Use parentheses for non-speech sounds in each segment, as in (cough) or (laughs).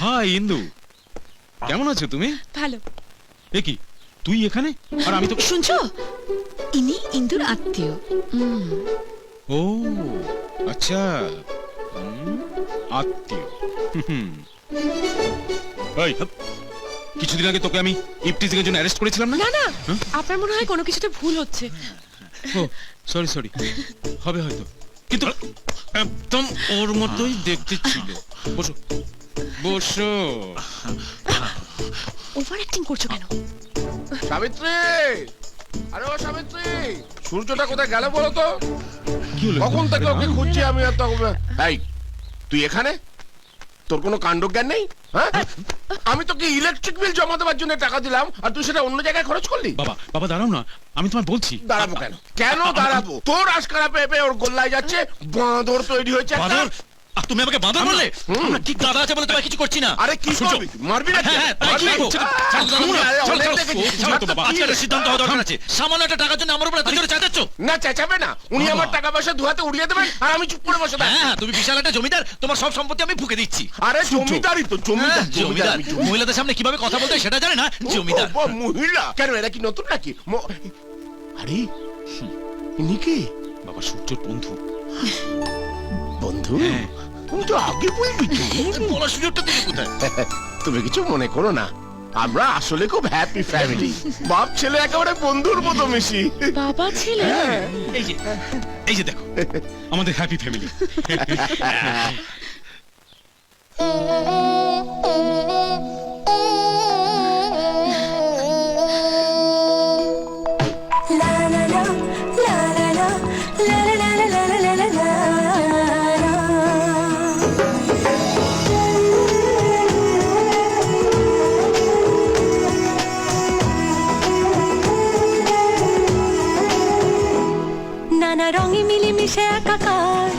High ইন্দু। কেমন আছো তুমি? ভালো। এ কি তুই এখানে? আর আমি তো শুনছো? ইনি ইন্দুর আত্মীয়। উম, ও আচ্ছা। আত্মীয়। হুম। এই, হাপ। কিছুদিন আগে তোকে আমি ইপটিজিং এর জন্য অ্যারেস্ট করেছিলাম না? না না। হ্যাঁ? আপনার মনে হয় কোনো কিছুতে ভুল হচ্ছে? ও সরি সরি হবে হয়তো। কিন্তু একদম ওর মতোই দেখতে ছিল। বসো। বসো। ওভার অ্যাক্টিং করছ কেন? সাবিত্রী! আরে ও সাবিত্রী! সূর্যটা কোথায় গেল বলো তো? কি কখন থেকে ওকে খুঁজছি আমি আর তখন? এই তুই এখানে? তোর কোনো কাণ্ড জ্ঞান নেই? হ্যাঁ? আমি তোকে ইলেকট্রিক বিল জমা দেওয়ার জন্য টাকা দিলাম আর তুই সেটা অন্য জায়গায় খরচ করলি? বাবা বাবা দাঁড়াও না আমি তোমায় বলছি। দাঁড়াবো কেন? কেন দাঁড়াবো? তোর আশকারা পেয়ে পেয়ে ওর গোল্লায় যাচ্ছে বাঁদর তৈরি হয়েছে। বাদর? আর তুমি আমাকে বাদর বললে? আমরা কি দাদা আছে বলে তোমায় কিছু করছি না? আরে কি সূর্য, করবি? মারবি না হ্যাঁ, হ্যাঁ, তাই কি করব? বাবা, আজকে সিদ্ধান্ত হওয়া দরকার আছে। সামান্য একটা টাকার জন্য আমার উপর এত জোরে চাঁদাচ্ছ না চেঁচাবে না। উনি আমার টাকা পয়সা দুহাতে উড়িয়ে দেবেন আর আমি চুপ করে বসে হ্যাঁ হ্যাঁ, তুমি বিশাল একটা জমিদার তোমার সব সম্পত্তি আমি ফুকে দিচ্ছি। আরে জমিদারই তো হ্যাঁ, জমিদার জমিদার। মহিলাদের সামনে কীভাবে কথা বলতে সেটা জানে না? জমিদার। মহিলা। কেন এরা কি নতুন নাকি? আরে ইনি কে? বাবা সূর্যর বন্ধু। বন্ধু হ্যাঁ। তুমি তো আগে বলবি তো। বলার সুযোগটা দিলে কোথায়? তুমি কিছু মনে করো না। আমরা আসলে খুব হ্যাপি ফ্যামিলি বাপ ছেলে একেবারে বন্ধুর মতো মিশি। বাবা ছেলে? এই যে এই যে দেখো আমাদের হ্যাপি ফ্যামিলি (laughs) নানা রঙে মিলেমিশে একাকার,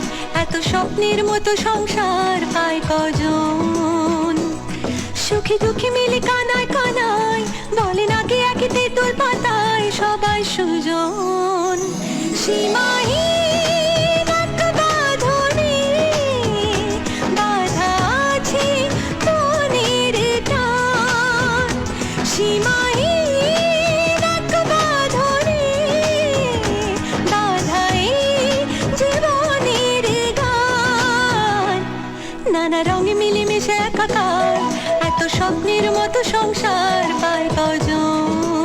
এত স্বপ্নের মতো সংসার পায় কজন? সুখী দুঃখী মিলে কানায় কানায়, বলে নাকি একই তেঁতুল পাতায় সবাই সুজন। সীমাহীন নানা রঙে মিলেমিশে একাকার এত স্বপ্নের মতো সংসার পায় কজন?